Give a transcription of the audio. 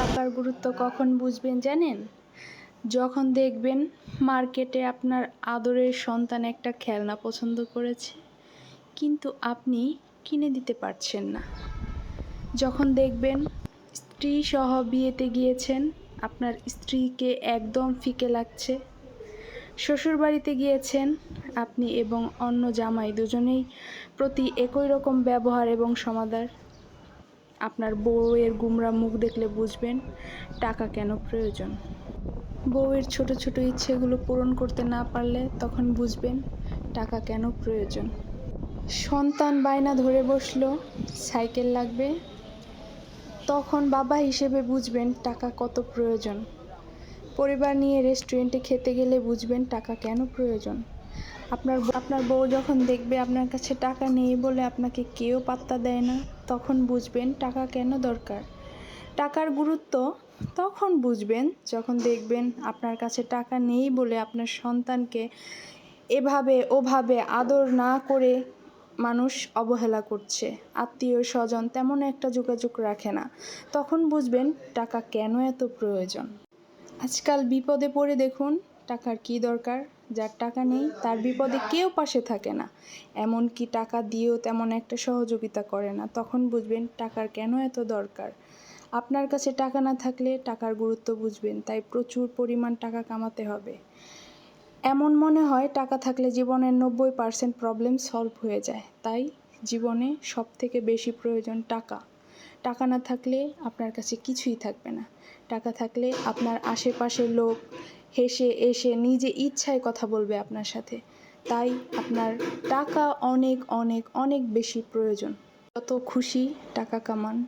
টাকার গুরুত্ব কখন বুঝবেন জানেন? যখন দেখবেন মার্কেটে আপনার আদরের সন্তান একটা খেলনা পছন্দ করেছে, কিন্তু আপনি কিনে দিতে পারছেন না। যখন দেখবেন স্ত্রী সহ বিয়েতে গিয়েছেন, আপনার স্ত্রীকে একদম ফিকে লাগছে। শ্বশুর বাড়িতে গিয়েছেন আপনি এবং অন্য জামাই দুজনেই প্রতি একই রকম ব্যবহার এবং সমাদার। আপনার বউয়ের গুমরা মুখ দেখলে বুঝবেন টাকা কেন প্রয়োজন। বউয়ের ছোট ছোট ইচ্ছেগুলো পূরণ করতে না পারলে তখন বুঝবেন টাকা কেন প্রয়োজন। সন্তান বায়না ধরে বসল, সাইকেল লাগবে। তখন বাবা হিসেবে বুঝবেন টাকা কত প্রয়োজন। পরিবার নিয়ে রেস্টুরেন্টে খেতে গেলে বুঝবেন টাকা কেন প্রয়োজন। আপনার আপনার বউ যখন দেখবে আপনার কাছে টাকা নেই বলে আপনাকে কেউ পাত্তা দেয় না, তখন বুঝবেন টাকা কেন দরকার। টাকার গুরুত্ব তখন বুঝবেন, যখন দেখবেন আপনার কাছে টাকা নেই বলে আপনার সন্তানকে এভাবে ওভাবে আদর না করে মানুষ অবহেলা করছে। আত্মীয় স্বজন তেমন একটা যোগাযোগ রাখে না। তখন বুঝবেন টাকা কেন এত প্রয়োজন। আজকাল বিপদে পড়ে দেখুন টাকার কি দরকার? যার টাকা নেই, তার বিপদে কেউ পাশে থাকে না। এমনকি টাকা দিয়েও তেমন একটা সহযোগিতা করে না। তখন বুঝবেন টাকার কেন এত দরকার। আপনার কাছে টাকা না থাকলে টাকার গুরুত্ব বুঝবেন, তাই প্রচুর পরিমাণ টাকা কামাতে হবে। এমন মনে হয় টাকা থাকলে জীবনের নব্বই পার্সেন্ট প্রবলেম সলভ হয়ে যায়। তাই জীবনে সব থেকে বেশি প্রয়োজন টাকা। টাকা না থাকলে আপনার কাছে কিছুই থাকবে না। টাকা থাকলে আপনার আশেপাশের লোক হেসে এসে নিজে ইচ্ছায় কথা বলবে আপনার সাথে। তাই আপনার টাকা অনেক অনেক অনেক বেশি প্রয়োজন। যত খুশি টাকা কামান।